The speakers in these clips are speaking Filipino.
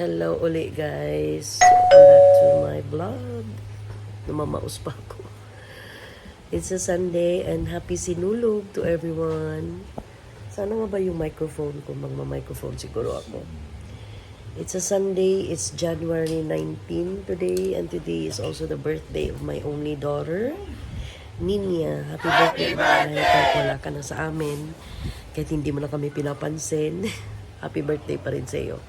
Hello uli guys. Welcome back to my vlog. Namamaus pa ako. It's a Sunday and happy sinulog to everyone. Sana nga ba yung microphone ko? Magma-microphone siguro ako. It's a Sunday. It's January 19 today. And today is also the birthday of my only daughter, Ninya. Happy birthday, Inay. Kahit wala ka na sa amin. Kahit hindi mo na kami pinapansin. Happy birthday pa rin sa iyo.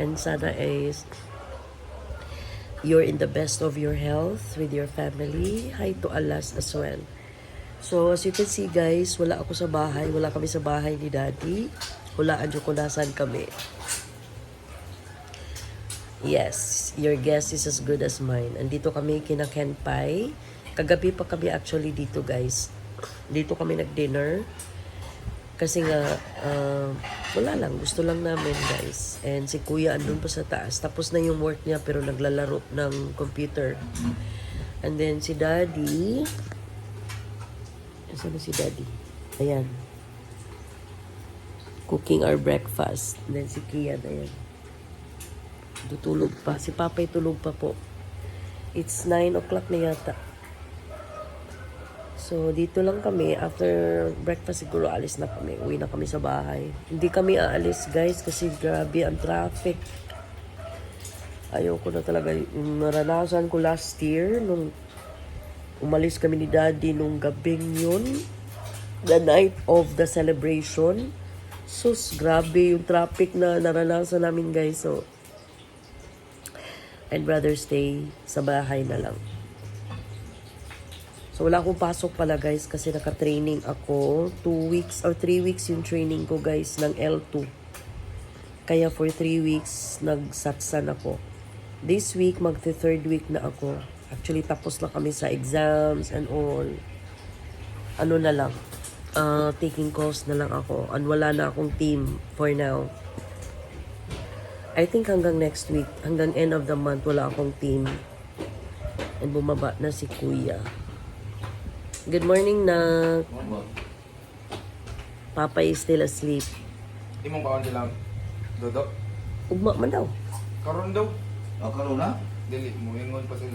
And sana is you're in the best of your health with your family. Hi to Alas as well. So, as you can see guys, wala ako sa bahay. Wala kami sa bahay ni Daddy. Hulaan nyo kung nasaan kami. Yes, your guess is as good as mine. Andito kami kina Ken Pai. Kagabi pa kami actually dito guys. Dito kami nag-dinner. Kasi nga, ah, wala lang. Gusto lang namin guys. And si kuya andun pa sa taas. Tapos na yung work niya pero naglalaro ng computer. And then si daddy. Saan na si daddy? Ayan. Cooking our breakfast. And then si Kian, ayan. Tutulog pa. Si Papay tulog pa po. It's 9 o'clock na yata. So, dito lang kami. After breakfast, siguro alis na kami. Uwi na kami sa bahay. Hindi kami aalis, guys, kasi grabe ang traffic. Ayoko na talaga. Naranasan ko last year, nung umalis kami ni Daddy nung gabing yun, the night of the celebration. Sus, grabe yung traffic na naranasan namin, guys. So, I'd rather stay sa bahay na lang. So, wala akong pasok pala guys kasi naka-training ako. Two weeks or three weeks yung training ko guys ng L2. Kaya for three weeks, nagsatsan ako. This week, magte-third week na ako. Actually, tapos na kami sa exams and all. Ano na lang, uh, taking calls na lang ako. And wala na akong team for now. I think hanggang next week, hanggang end of the month, wala akong team. And bumaba na si Kuya. Good morning na Papa is still asleep. Di mong kaon sila Dodo? Ugma man daw. Karon daw. Ah, karon na? Dili mo ingon pa sila.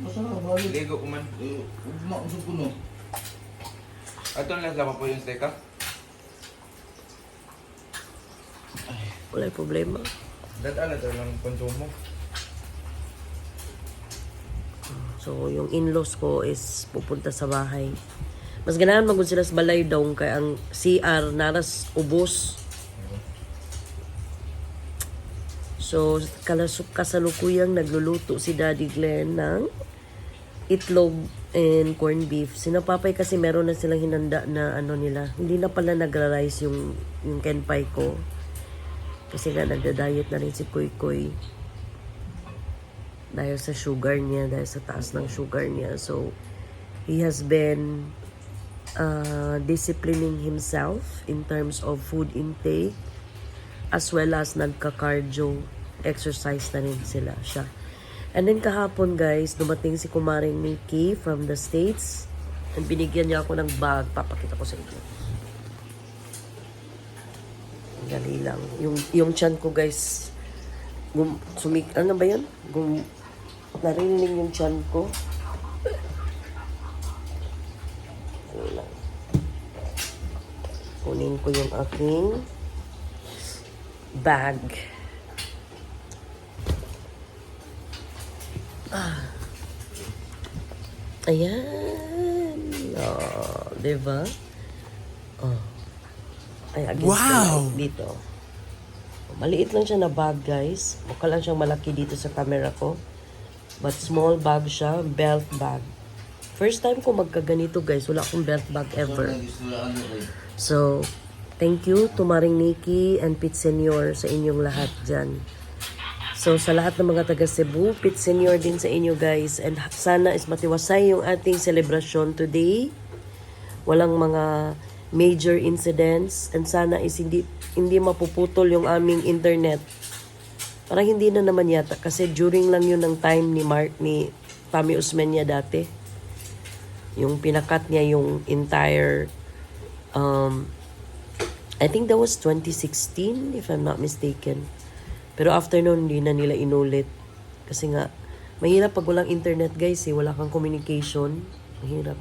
Masarap, bali. Ligo ko man. Eh, ugma, usap ko no. Ato na lang po yung steak ha. Wala problema. Dadaan na to lang konsumo. So, yung in-laws ko is pupunta sa bahay. Mas ganahan magod sila sa balay daw kay ang CR naras ubos. So, kalasok kasalukuyang nagluluto si Daddy Glenn ng itlog and corned beef. Sinapapay kasi meron na silang hinanda na ano nila. Hindi na pala nagra-rice yung, yung kenpai ko. Kasi nga nagda-diet na rin si Kuy Kuy dahil sa sugar niya, dahil sa taas ng sugar niya. So, he has been uh, disciplining himself in terms of food intake as well as nagka-cardio exercise na rin sila siya. And then kahapon guys, dumating si Kumaring Nikki from the States and binigyan niya ako ng bag. Papakita ko sa inyo. Dali lang. Yung, yung chan ko guys, gum, sumik, ano ba yun? Gum, narinig yung chan ko. Ano lang. Kunin ko yung aking bag. Ah. Ayan. Oh, diba? Oh. Ay, against the Wow! dito. Maliit lang siya na bag, guys. Mukha lang siyang malaki dito sa camera ko. But small bag siya, belt bag. First time ko magkaganito, guys. Wala akong belt bag ever. So, thank you to Maring Nikki and Pit Senior sa inyong lahat dyan. So, sa lahat ng mga taga Cebu, Pit Senior din sa inyo guys. And sana is matiwasay yung ating celebration today. Walang mga major incidents. And sana is hindi, hindi mapuputol yung aming internet. Parang hindi na naman yata. Kasi during lang yun ng time ni Mark, ni Tommy Usmenya dati. Yung pinakat niya yung entire um, I think that was 2016, if I'm not mistaken. Pero after nun, hindi na nila inulit. Kasi nga, mahirap pag walang internet guys eh. Wala kang communication. Mahirap.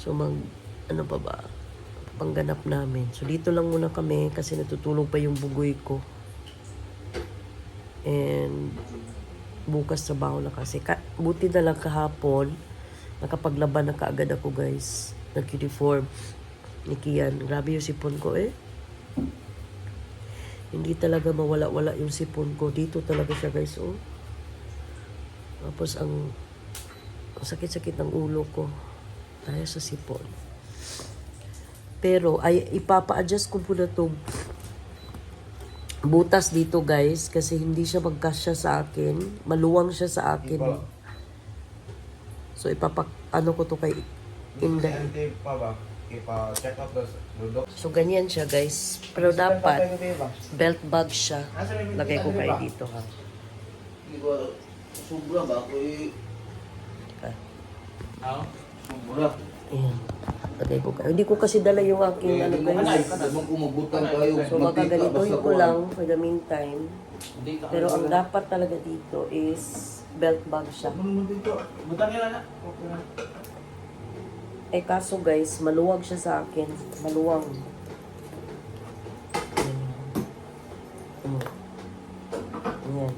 So mag, ano pa ba? Pangganap namin. So dito lang muna kami kasi natutulog pa yung bugoy ko. And bukas trabaho na kasi. Ka, buti na lang kahapon, nakapaglaban na kaagad ako guys. Nag-uniform. Ni Kian. Grabe yung sipon ko eh. Hindi talaga mawala-wala yung sipon ko. Dito talaga siya guys oh. Tapos ang, sakit-sakit ng ulo ko. Dahil sa sipon. Pero ay ipapa-adjust ko po na to butas dito guys kasi hindi siya magkasya sa akin. Maluwang siya sa akin. Ipa- So ipapak ano ko to kay Inday. So ganyan siya guys. Pero dapat belt bag siya. Lagay ko kayo dito ha. Sobra ba ako eh. Ah, Sobra. Ayan. Lagay ko kayo. Hindi ko kasi dala yung aking ano guys. Habang kumagutang tayo. So magaganitohin ko lang for the meantime. Pero ang dapat talaga dito is belt bag siya. Butang nila na. Eh kaso guys, maluwag siya sa akin. Maluwang. Ayan. Ayan.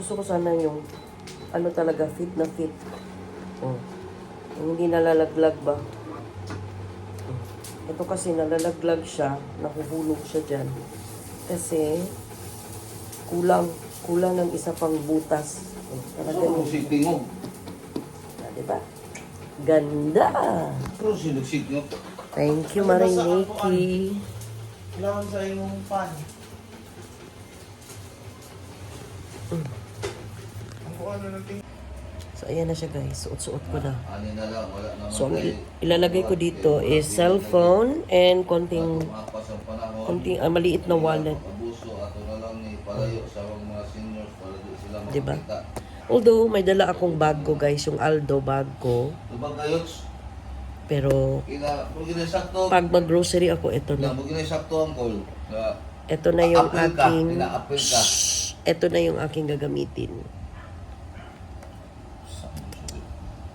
Gusto ko sana yung ano talaga, fit na fit. Oh. Hindi nalalaglag ba? Ito kasi nalalaglag siya, nahuhulog siya dyan. Kasi kulang, kulang ng isa pang butas. Talaga Ano yung, si Tingog? Ah, diba? Ganda! Ano si Tingog? Thank you, Mariniki. Kailangan sa yung pan. Ang kung ano ng ting... So, ayan na siya guys. Suot-suot ko na. So, ang ilalagay ko dito is cellphone and konting, konting ah, maliit na wallet. Sila Diba? Although, may dala akong bag ko guys, yung Aldo bag ko. Pero, pag mag-grocery ako, ito na Ito na yung aking, ito na yung aking gagamitin.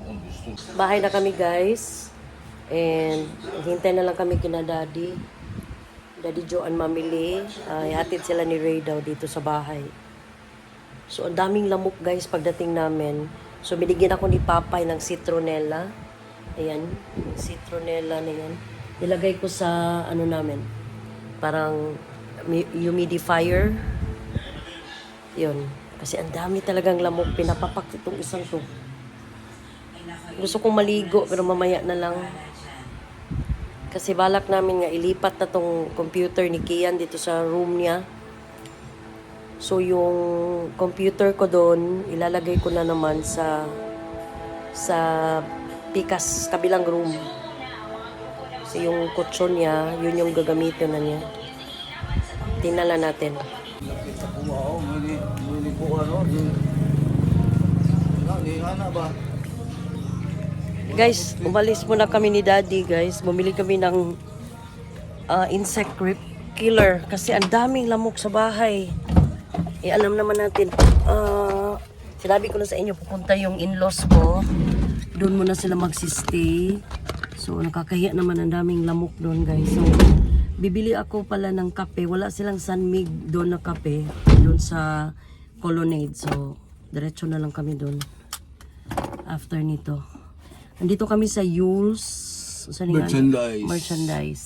Ang gusto. Bahay na kami guys. And hintay na lang kami kina daddy. Daddy Joe and mamili. Ay hatid sila ni Ray daw dito sa bahay. So ang daming lamok guys pagdating namin. So binigyan ako ni Papay ng citronella. Ayan, citronella na yan. Nilagay ko sa ano namin. Parang mi- humidifier. Yun. Kasi ang dami talagang lamok. Pinapapak itong isang to. Gusto kong maligo pero mamaya na lang. Kasi balak namin nga ilipat na tong computer ni Kian dito sa room niya. So yung computer ko doon, ilalagay ko na naman sa sa pikas kabilang room. Kasi yung kutsyon niya, yun yung gagamitin na niya. Tingnan natin. Kuha ako, may may ko ano. Ni ana ba? Guys, umalis muna kami ni Daddy, guys. Bumili kami ng ah, insect rip killer kasi ang daming lamok sa bahay. Eh, alam naman natin, ah, sinabi ko na sa inyo, pupunta yung in-laws ko. Doon muna sila magsistay. So, nakakahiya naman ang daming lamok doon, guys. So, bibili ako pala ng kape. Wala silang Sanmig doon na kape. Doon sa Colonnade. So, diretso na lang kami doon after nito. Nandito kami sa Yules. Nga? Merchandise. Merchandise.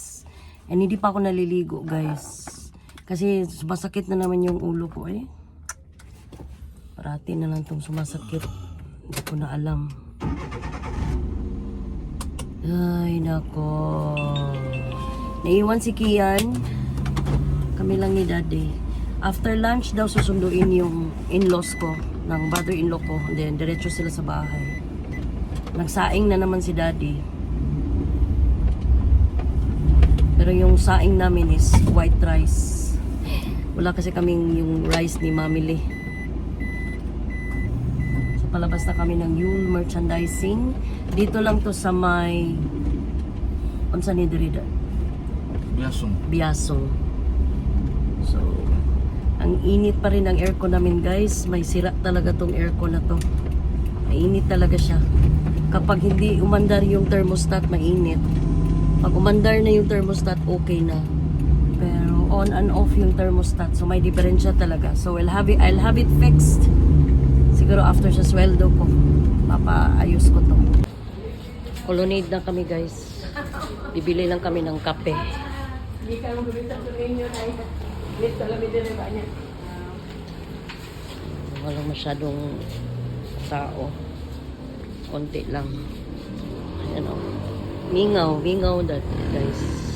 And hindi pa ako naliligo, guys. Kasi sumasakit na naman yung ulo ko eh. Parati na lang itong sumasakit. Hindi ko na alam. Ay, nako. Naiwan si Kian. Kami lang ni Daddy. After lunch daw susunduin yung in-laws ko ng brother-in-law ko. And then, diretso sila sa bahay. Nagsaing na naman si Daddy. Pero yung saing namin is white rice. Wala kasi kaming yung rice ni Mami Lee. So palabas na kami ng Yule merchandising. Dito lang to sa may unsa ni diri da? Biasong. Biasong. So Ang init pa rin ang aircon namin guys. May sira talaga tong aircon na to. Mainit talaga siya. Kapag hindi umandar yung thermostat, mainit. Pag umandar na yung thermostat, okay na. Pero on and off yung thermostat. So may diferensya talaga. So I'll have it, I'll have it fixed. Siguro after sa sweldo ko, papaayos ko to. Colonnade na kami guys. Bibili lang kami ng kape. Walang masyadong tao. Konti lang. Ayan o. Mingaw, mingaw that guys.